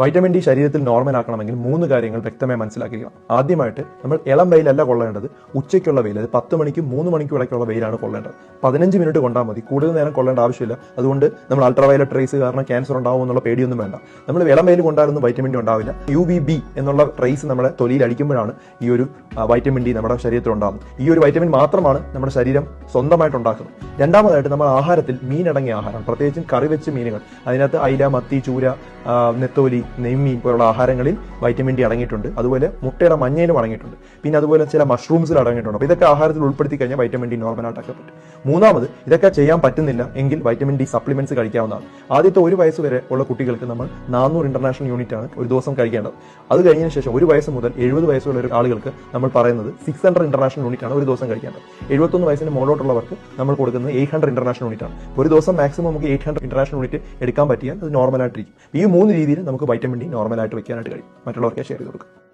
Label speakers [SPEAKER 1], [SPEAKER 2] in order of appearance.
[SPEAKER 1] Vitamin D ശരീരത്തിൽ normal ആക്കണമെങ്കിൽ മൂന്ന് കാര്യങ്ങൾ വ്യക്തമായി മനസ്സിലാക്കുക. ആദ്യമായിട്ട് നമ്മൾ ഇളം വെയിലല്ല കൊള്ളേണ്ടത്. ഉച്ചയ്ക്കുള്ള വെയിൽ അത് പത്ത് മണിക്കും മൂന്ന് മണിക്കും ഇടയ്ക്കുള്ള വെയിലാണ് കൊള്ളേണ്ടത്. പതിനഞ്ച് മിനിറ്റ് കൊണ്ടാൽ മതി. കൂടുതൽ നേരം കൊള്ളേണ്ട ആവശ്യമില്ല. അതുകൊണ്ട് നമ്മൾ അൾട്രാവയലറ്റ് റേസ് കാരണം ക്യാൻസർ ഉണ്ടാവും എന്നുള്ള പേടിയൊന്നും വേണ്ട. നമ്മൾ ഇളം വെയിൽ കൊണ്ടായിരുന്നു വൈറ്റമിൻ ഡി ഉണ്ടാവില്ല. യു ബി ബി എന്നുള്ള റേസ് നമ്മുടെ തൊലിയിൽ അടിക്കുമ്പോഴാണ് ഈ ഒരു വൈറ്റമിൻ ഡി നമ്മുടെ ശരീരത്തിൽ ഉണ്ടാകുന്നത് ഈ ഒരു വൈറ്റമിൻ മാത്രമാണ് നമ്മുടെ ശരീരം സ്വന്തമായിട്ട് ഉണ്ടാക്കുന്നത്. രണ്ടാമതായിട്ട് നമ്മൾ ആഹാരത്തിൽ മീനടങ്ങിയ ആഹാരം പ്രത്യേകിച്ചും കറി വെച്ച് മീനുകൾ. അതിനകത്ത് അയില മത്തി ചൂര നെത്തോലി നെയ്മീൻ പോലുള്ള ആഹാരങ്ങളിൽ വൈറ്റമിൻ ഡി അടങ്ങിയിട്ടുണ്ട്. അതുപോലെ മുട്ടയുടെ മഞ്ഞയിലും അടങ്ങിയിട്ടുണ്ട്. പിന്നെ അതുപോലെ ചില മഷ്റൂംസിൽ അടങ്ങിയിട്ടുണ്ട്. അപ്പോൾ ഇതൊക്കെ ആഹാരത്തിൽ ഉൾപ്പെടുത്തി കഴിഞ്ഞാൽ വൈറ്റമിൻ ഡി നോർമലായിട്ടൊക്കെ പറ്റും മൂന്നാമത് ഇതൊക്കെ ചെയ്യാൻ പറ്റുന്നില്ല എങ്കിൽ വൈറ്റമിൻ ഡി സപ്ലിമെന്റ്സ് കഴിക്കാവുന്നതാണ്. ആദ്യത്തെ ഒരു വയസ്സ് വരെ ഉള്ള കുട്ടികൾക്ക് നമ്മൾ നാനൂറ് ഇന്റർനാഷണൽ യൂണിറ്റ് ആണ് ഒരു ദിവസം കഴിക്കേണ്ടത്. അത് കഴിഞ്ഞതിന് ശേഷം ഒരു വയസ്സ് മുതൽ എഴുപത് വയസ്സുള്ള ആളുകൾക്ക് നമ്മൾ പറയുന്നത് സിക്സ് ഹൺഡ്രഡ് ഇന്റർനാഷണൽ യൂണിറ്റ് ആണ് ഒരു ദിവസം കഴിക്കേണ്ടത്. എഴുപത്തൊന്ന് വയസ്സിന് മുകളിലോട്ടുള്ളവർക്ക് നമ്മൾ കൊടുക്കുന്നത് എയ്റ്റ് ഹൺഡ്രഡ് ഇന്റർനാഷണൽ യൂണിറ്റ് ആണ്. ഒരു ദിവസം മാക്സിമം നമുക്ക് എയ്റ്റ് ഹൺഡ്രഡ് ഇന്റർനാഷണൽ യൂണിറ്റ് എടുക്കാൻ പറ്റിയാൽ അത് നോർമലായിട്ടിരിക്കും ഈ മൂന്ന് രീതിയിൽ നമുക്ക് വൈറ്റമിൻ ഡി നോർമലായിട്ട് വെക്കാനായിട്ട് കഴിയും. മറ്റുള്ളവർക്ക് ഷെയർ ചെയ്ത് കൊടുക്കും.